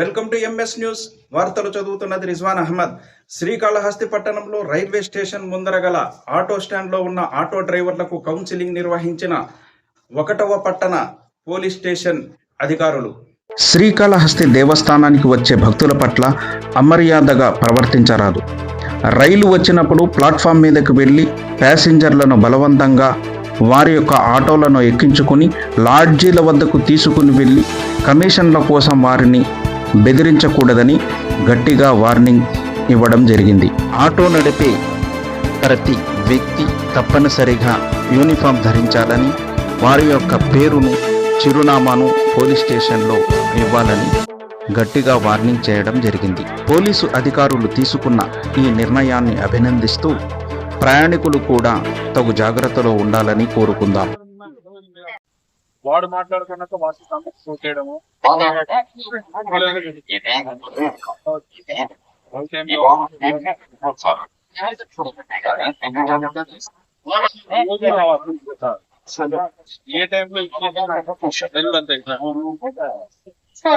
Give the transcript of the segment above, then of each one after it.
Welcome to MS news. వార్తలు చదువుతున్నది రిజ్వాన్ అహ్మద్. శ్రీకాళహస్తి పట్టణంలో రైల్వే స్టేషన్ ముందర గల ఆటో స్టాండ్లో ఉన్న ఆటో డ్రైవర్లకు కౌన్సిలింగ్ నిర్వహించిన ఒకటవ పట్టణ పోలీస్ స్టేషన్ అధికారులు. శ్రీకాళహస్తి దేవస్థానానికి వచ్చే భక్తుల పట్ల అమర్యాదగా ప్రవర్తించరాదు. రైలు వచ్చినప్పుడు ప్లాట్ఫామ్ మీదకు వెళ్ళి ప్యాసింజర్లను బలవంతంగా వారి యొక్క ఆటోలను ఎక్కించుకుని లాడ్జీల వద్దకు తీసుకుని వెళ్ళి కమిషన్ల కోసం వారిని బెదిరించకూడదని గట్టిగా వార్నింగ్ ఇవ్వడం జరిగింది. ఆటో నడిపే ప్రతి వ్యక్తి తప్పనిసరిగా యూనిఫామ్ ధరించాలని వారి యొక్క పేరును చిరునామాను పోలీస్ స్టేషన్లో ఇవ్వాలని గట్టిగా వార్నింగ్ చేయడం జరిగింది. పోలీసు అధికారులు తీసుకున్న ఈ నిర్ణయాన్ని అభినందిస్తూ ప్రయాణికులు కూడా తగు జాగ్రత్తలో ఉండాలని కోరుకుందాం. వాడు మాట్లాడుకున్నాక వాటి షూట్ చేయడము ఏ టైంలో వెళ్ళంతే Sir,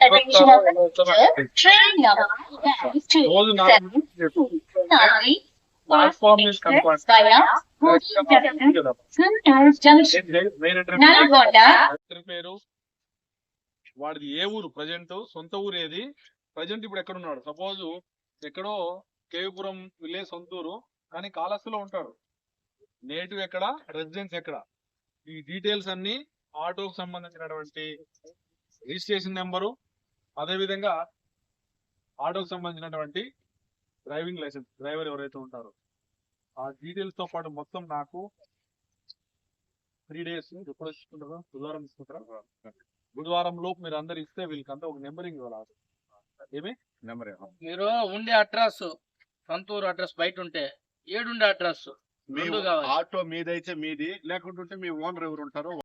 attention of the teacher. Train number nine two రోజు seven నాకు పేరు వాడిది ఏ ఊరు? ప్రజెంట్ సొంత ఊరు ఏది ప్రజెంట్ ఇప్పుడు ఎక్కడ ఉన్నాడు సపోజ్ ఎక్కడో కేవీపురం విలేజ్ సొంత ఊరు కానీ కాళహస్తిలో ఉంటాడు. నేటివ్ ఎక్కడ? రెసిడెన్స్ ఎక్కడ? ఈ డీటెయిల్స్ అన్ని ఆటోకు సంబంధించినటువంటి రిజిస్ట్రేషన్ నెంబరు అదే విధంగా ఆటోకు సంబంధించినటువంటి డ్రైవింగ్ లైసెన్స్ డ్రైవర్ ఎవరైతే ఉంటారో. ఆ డీటెయిల్స్తో పాటు మొత్తం నాకు త్రీ డేస్ ఎప్పుడు తీసుకుంటారు బుధవారం తీసుకుంటారా బుధవారం లోపు మీరు అందరు ఇస్తే వీళ్ళకంతా ఒక నెంబరింగ్ ఇవ్వాలి. ఏమి? నెంబర్ మీరు ఉండే అడ్రస్ సొంతూరు అడ్రస్ బయట ఉంటే ఏడుండే అడ్రస్ ఆటో మీదైతే మీది లేకుంటుంటే మీ ఓనర్ ఎవరు ఉంటారో